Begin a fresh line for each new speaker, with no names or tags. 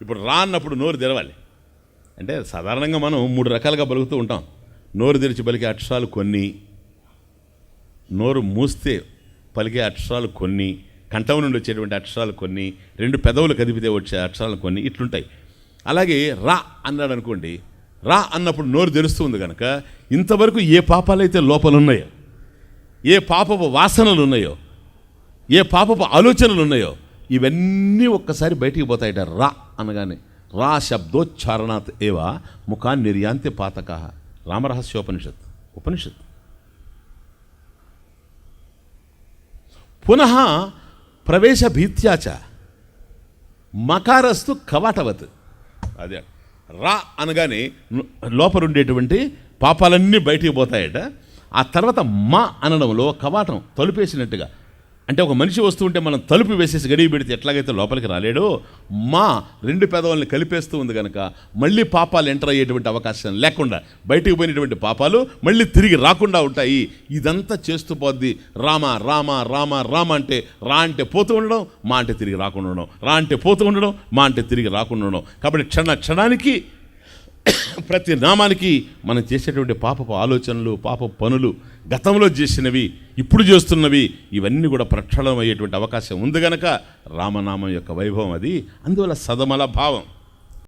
ఇప్పుడు రా అన్నప్పుడు నోరు తెరవాలి. అంటే సాధారణంగా మనం మూడు రకాలుగా పలుకుతూ ఉంటాం. నోరు తెరిచి పలికే అక్షరాలు కొన్ని నోరు మూస్తే పలికే అక్షరాలు కొన్ని కంఠం నుండి వచ్చేటువంటి అక్షరాలు కొన్ని రెండు పెదవులు కదిపితే వచ్చే అక్షరాలు కొన్ని ఇట్లుంటాయి. అలాగే రా అన్నాడు అనుకోండి రా అన్నప్పుడు నోరు తెరుస్తుంది కనుక ఇంతవరకు ఏ పాపాలైతే లోపలు ఉన్నాయో ఏ పాపపు వాసనలు ఉన్నాయో ఏ పాపపు ఆలోచనలు ఉన్నాయో ఇవన్నీ ఒక్కసారి బయటికి పోతాయట. రా అనగానే. రా శబ్దోచ్చారణాత్ ఏవ ముఖా నిర్యాంతి పాతక. రామరహస్యోపనిషత్ ఉపనిషత్ పునః ప్రవేశ భీత్యాచ మకారస్తు కవాటవత్. అదే. రా అనగానే లోపల ఉండేటువంటి పాపాలన్నీ బయటికి పోతాయట. ఆ తర్వాత మా అనడంలో కవాటం తలుపేసినట్టుగా. అంటే ఒక మనిషి వస్తుంటే ఉంటే మనం తలుపు వేసేసి గడివి పెడితే ఎట్లాగైతే లోపలికి రాలేడో మా రెండు పేదవాళ్ళని కలిపేస్తూ ఉంది కనుక మళ్ళీ పాపాలు ఎంటర్ అయ్యేటువంటి అవకాశం లేకుండా బయటికి పోయినటువంటి పాపాలు మళ్ళీ తిరిగి రాకుండా ఉంటాయి. ఇదంతా చేస్తూ పోద్ది. రామ రామ రామ రామ అంటే రా అంటే పోతూ ఉండడం మా అంటే తిరిగి రాకుండా ఉండడం. రా అంటే పోతూ ఉండడం మా అంటే తిరిగి రాకుండా ఉండడం. కాబట్టి క్షణ క్షణానికి ప్రతి నామానికి మనం చేసేటువంటి పాపపు ఆలోచనలు పాప పనులు గతంలో చేసినవి ఇప్పుడు చేస్తున్నవి ఇవన్నీ కూడా ప్రక్షాళన అయ్యేటువంటి అవకాశం ఉంది గనక రామనామం యొక్క వైభవం అది. అందువల్ల సదమల భావం.